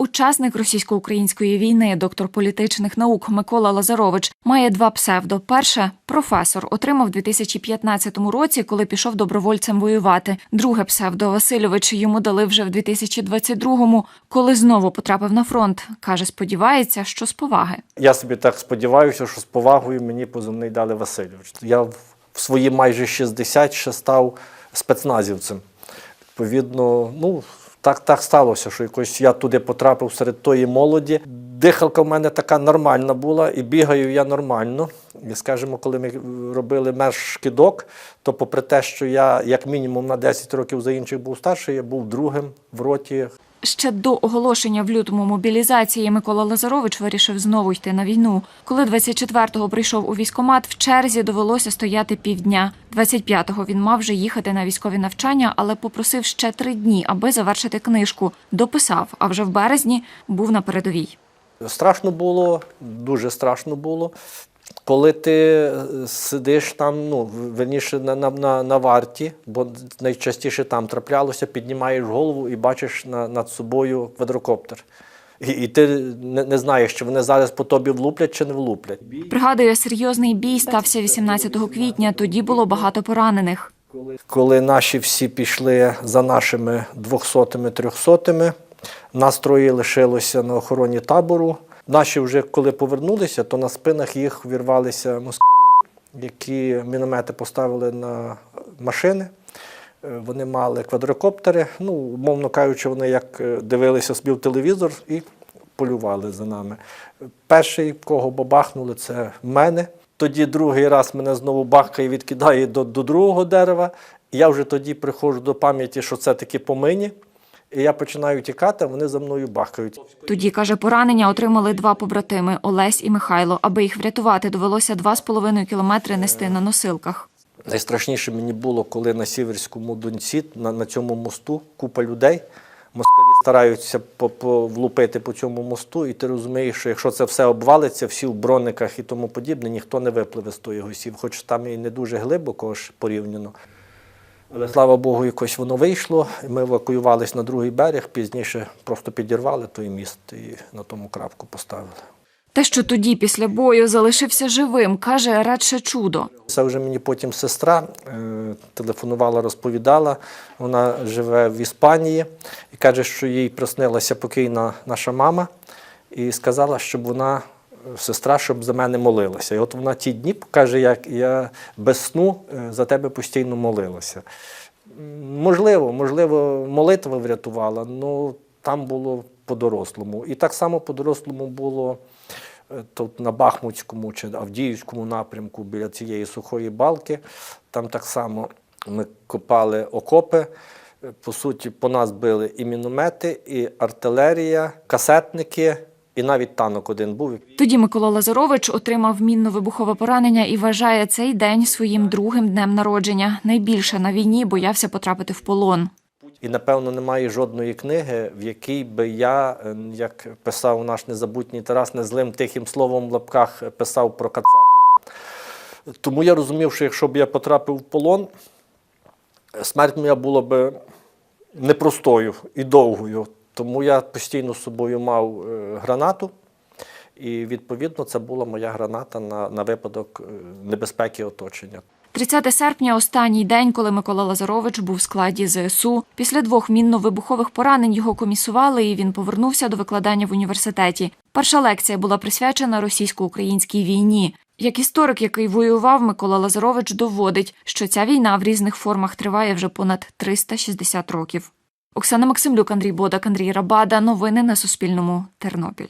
Учасник російсько-української війни, доктор політичних наук Микола Лазарович, має два псевдо. Перше професор отримав у 2015 році, коли пішов добровольцем воювати. Друге псевдо Васильович йому дали вже в 2022-му, коли знову потрапив на фронт. каже, сподівається, що з поваги. Я собі так сподіваюся, що з повагою мені позивний дали Васильович. Я в свої майже 60 ще став спецназівцем. Відповідно, ну так, так сталося, що якось я туди потрапив серед тої молоді. Дихалка в мене така нормальна була, і бігаю я нормально. І скажімо, коли ми робили меж кидок, то попри те, що я як мінімум на 10 років за інших був старший, я був другим в роті. Ще до оголошення в лютому мобілізації Микола Лазарович вирішив знову йти на війну. Коли 24-го прийшов у військкомат, в черзі довелося стояти півдня. 25-го він мав вже їхати на військові навчання, але попросив ще три дні, аби завершити книжку. Дописав, а вже в березні був на передовій. Страшно було, дуже страшно було. Коли ти е, сидиш там, ну, верніше на, на, на, на варті, бо найчастіше там траплялося, піднімаєш голову і бачиш на, над собою квадрокоптер. І, і ти не, не знаєш, чи вони зараз по тобі влуплять чи не влуплять. Пригадує, серйозний бій стався 18 квітня. Тоді було багато поранених. Коли наші всі пішли за нашими 200-ми, 300-ми, нас лишилося на охороні табору. Наші вже коли повернулися, то на спинах їх вірвалися москалі, які міномети поставили на машини. Е, Вони мали квадрокоптери. Ну, умовно кажучи, вони як е, дивилися собі в телевізор і полювали за нами. Перший, кого бабахнули, це мене. Тоді другий раз мене знову бахкає відкидає до, до другого дерева. Я вже тоді приходжу до пам'яті, що це таки по мені. І я починаю тікати, а вони за мною бахкають. Тоді, каже, поранення отримали два побратими Олесь і Михайло. Аби їх врятувати, довелося два з половиною кілометри нести на носилках. Найстрашніше мені було, коли на Сіверському Донці, на, на цьому мосту, купа людей. Москалі стараються по, по, влупити по цьому мосту, і ти розумієш, що якщо це все обвалиться, всі в брониках і тому подібне, ніхто не випливе з тої госів, хоч там і не дуже глибоко ж порівняно. Але слава Богу, якось воно вийшло. і Ми евакуювалися на другий берег, пізніше просто підірвали той міст і на тому крапку поставили. Те, що тоді, після бою, залишився живим, каже, радше чудо. Це вже мені потім сестра е, телефонувала, розповідала. Вона живе в Іспанії і каже, що їй приснилася покійна наша мама, і сказала, щоб вона, сестра, щоб за мене молилася. І от вона ті дні каже, як я без сну е, за тебе постійно молилася. Можливо, можливо, молитва врятувала, але там було по-дорослому. І так само по-дорослому було е, тут на Бахмутському чи Авдіївському напрямку біля цієї сухої балки. Там так само ми копали окопи. Е, По суті, по нас били і міномети, і артилерія, касетники, і навіть танок один був. Тоді Микола Лазарович отримав мінно-вибухове поранення і вважає цей день своїм другим днем народження. Найбільше на війні боявся потрапити в полон. І, напевно, немає жодної книги, в якій би я, е, як писав наш незабутній Тарас, незлим тихим словом в лапках писав про кацапів. Тому я розумів, що якщо б я потрапив в полон, смерть моя була б непростою і довгою. Тому я постійно з собою мав е, гранату, і відповідно це була моя граната на, на випадок е, небезпеки оточення. 30 серпня – останній день, коли Микола Лазарович був в складі ЗСУ. Після двох мінно-вибухових поранень його комісували, і він повернувся до викладання в університеті. Перша лекція була присвячена російсько-українській війні. Як історик, який воював, Микола Лазарович доводить, що ця війна в різних формах триває вже понад 360 років. Оксана Максимлюк, Андрій Бодак, Андрій Рабада. Новини на Суспільному. Тернопіль.